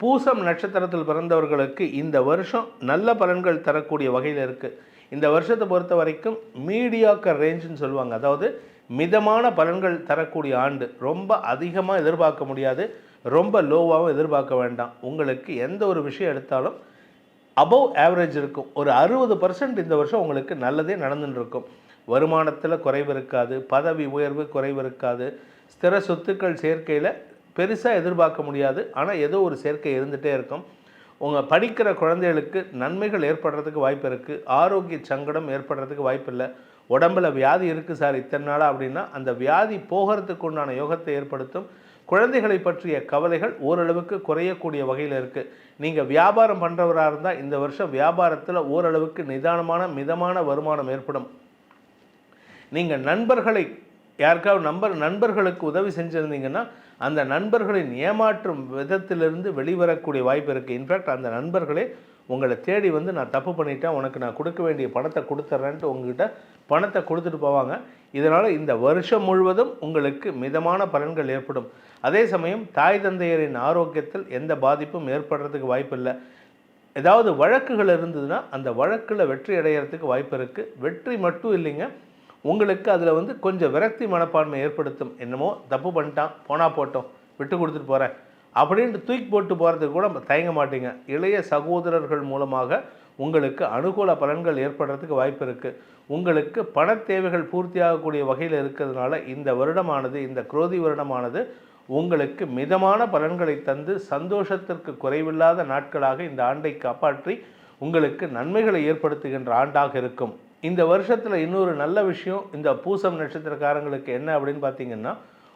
பூசம் நட்சத்திரத்தில் பிறந்தவர்களுக்கு இந்த வருஷம் நல்ல பலன்கள் தரக்கூடிய வகையில் இருக்குது இந்த வருஷத்தை பொறுத்த வரைக்கும் மீடியாக்கர் ரேஞ்சுன்னு சொல்லுவாங்க. அதாவது மிதமான பலன்கள் தரக்கூடிய ஆண்டு. ரொம்ப அதிகமாக எதிர்பார்க்க முடியாது. ரொம்ப லோவாகவும் எதிர்பார்க்க வேண்டாம். உங்களுக்கு எந்த ஒரு விஷயம் எடுத்தாலும் அபவ் ஆவரேஜ் இருக்கும். ஒரு அறுபது பர்சன்ட் இந்த வருஷம் உங்களுக்கு நல்லதே நடந்துருக்கும் வருமானத்தில் குறைவு இருக்காது. பதவி உயர்வு குறைவு இருக்காது. ஸ்திர சொத்துக்கள் சேர்க்கையில் பெருசாக எதிர்பார்க்க முடியாது. ஆனால் ஏதோ ஒரு சேர்க்கை இருந்துகிட்டே இருக்கும். உங்கள் படிக்கிற குழந்தைகளுக்கு நன்மைகள் ஏற்படுறதுக்கு வாய்ப்பு இருக்குது ஆரோக்கிய சங்கடம் ஏற்படுறதுக்கு வாய்ப்பு இல்லை. உடம்புல வியாதி இருக்குது சார் இத்தனை நாளாக அப்படின்னா அந்த வியாதி போகிறதுக்கு உண்டான யோகத்தை ஏற்படுத்தும். குழந்தைகளை பற்றிய கவலைகள் ஓரளவுக்கு குறையக்கூடிய வகையில் இருக்குது நீங்கள் வியாபாரம் பண்ணுறவராக இருந்தால் இந்த வருஷம் வியாபாரத்தில் ஓரளவுக்கு நிதானமான மிதமான வருமானம் ஏற்படும். நீங்கள் நண்பர்களை யாருக்காவது நம்பர் நண்பர்களுக்கு உதவி செஞ்சுருந்தீங்கன்னா அந்த நண்பர்களின் ஏமாற்றும் விதத்திலிருந்து வெளிவரக்கூடிய வாய்ப்பு இருக்குது இன்ஃபேக்ட் அந்த நண்பர்களே உங்களை தேடி வந்து நான் தப்பு பண்ணிட்டேன் உனக்கு நான் கொடுக்க வேண்டிய பணத்தை கொடுத்துட்றேன்ட்டு உங்ககிட்ட பணத்தை கொடுத்துட்டு போவாங்க. இதனால் இந்த வருஷம் முழுவதும் உங்களுக்கு மிதமான பலன்கள் ஏற்படும். அதே சமயம் தாய் தந்தையரின் ஆரோக்கியத்தில் எந்த பாதிப்பும் ஏற்படுறதுக்கு வாய்ப்பில்லை ஏதாவது வழக்குகள் இருந்ததுன்னா அந்த வழக்கில் வெற்றி அடையிறதுக்கு வாய்ப்பு இருக்குது வெற்றி மட்டும் இல்லைங்க உங்களுக்கு அதில் வந்து கொஞ்சம் விரக்தி மனப்பான்மை ஏற்படுத்தும். என்னமோ தப்பு பண்ணிட்டான் போனால் போட்டோம் விட்டு கொடுத்துட்டு போகிறேன் அப்படின்ட்டு தூக்கி போட்டு போகிறதுக்கு கூட தயங்க மாட்டீங்க. இளைய சகோதரர்கள் மூலமாக உங்களுக்கு அனுகூல பலன்கள் ஏற்படுறதுக்கு வாய்ப்பு இருக்குது உங்களுக்கு பண தேவைகள் பூர்த்தியாகக்கூடிய வகையில் இருக்கிறதுனால இந்த வருடமானது இந்த குரோதி வருடமானது உங்களுக்கு மிதமான பலன்களை தந்து சந்தோஷத்திற்கு குறைவில்லாத நாட்களாக இந்த ஆண்டை காப்பாற்றி உங்களுக்கு நன்மைகளை ஏற்படுத்துகின்ற ஆண்டாக இருக்கும். இந்த வருஷத்தில் இன்னொரு நல்ல விஷயம் இந்த பூசம் நட்சத்திரக்காரங்களுக்கு என்ன அப்படின்னு பார்த்தீங்கன்னா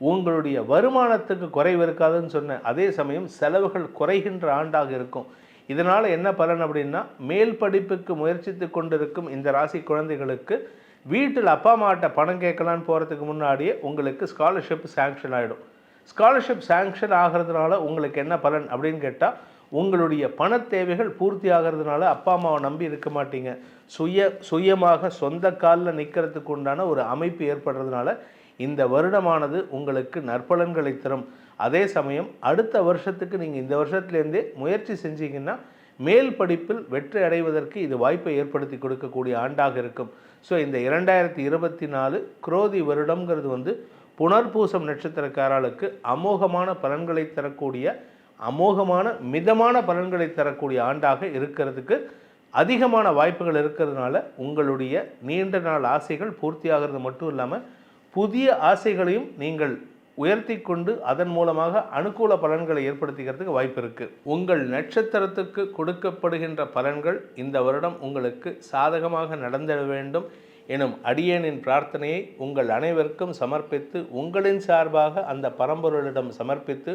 உங்களுடைய வருமானத்துக்கு குறைவு இருக்காதுன்னு சொன்னேன். அதே சமயம் செலவுகள் குறைகின்ற ஆண்டாக இருக்கும். இதனால் என்ன பலன் அப்படின்னா மேல் படிப்புக்கு முயற்சித்து கொண்டிருக்கும் இந்த ராசி குழந்தைகளுக்கு வீட்டில் அப்பா அம்மாட்ட பணம் கேட்கலான்னு போகிறதுக்கு முன்னாடியே உங்களுக்கு ஸ்காலர்ஷிப் சேங்ஷன் ஆகிடும் ஸ்காலர்ஷிப் சேங்ஷன் ஆகிறதுனால உங்களுக்கு என்ன பலன் அப்படின்னு கேட்டால் உங்களுடைய பண தேவைகள் பூர்த்தி ஆகிறதுனால அப்பா அம்மாவை நம்பி இருக்க மாட்டீங்க. சுய சுயமாக சொந்த காலில் நிற்கிறதுக்கு உண்டான ஒரு அமைப்பு ஏற்படுறதுனால இந்த வருடமானது உங்களுக்கு நற்பலன்களை தரும். அதே சமயம் அடுத்த வருஷத்துக்கு நீங்கள் இந்த வருஷத்துலேருந்தே முயற்சி செஞ்சீங்கன்னா மேல் படிப்பில் வெற்றி அடைவதற்கு இது வாய்ப்பை ஏற்படுத்தி கொடுக்கக்கூடிய ஆண்டாக இருக்கும். ஸோ இந்த இரண்டாயிரத்தி இருபத்தி நாலு குரோதி வருடம்ங்கிறது வந்து புனர்பூசம் நட்சத்திரக்காரர்களுக்கு அமோகமான பலன்களை தரக்கூடிய அமோகமான மிதமான பலன்களை தரக்கூடிய ஆண்டாக இருக்கிறதுக்கு அதிகமான வாய்ப்புகள் இருக்கிறதுனால உங்களுடைய நீண்ட நாள் ஆசைகள் பூர்த்தியாகிறது மட்டும் இல்லாமல் புதிய ஆசைகளையும் நீங்கள் உயர்த்தி கொண்டு அதன் மூலமாக அனுகூல பலன்களை ஏற்படுத்திக்கிறதுக்கு வாய்ப்பு இருக்குது உங்கள் நட்சத்திரத்துக்கு கொடுக்கப்படுகின்ற பலன்கள் இந்த வருடம் உங்களுக்கு சாதகமாக நடந்திட வேண்டும் எனும் அடியேனின் பிரார்த்தனையை உங்கள் அனைவருக்கும் சமர்ப்பித்து உங்களின் சார்பாக அந்த பரம்பொருளிடம் சமர்ப்பித்து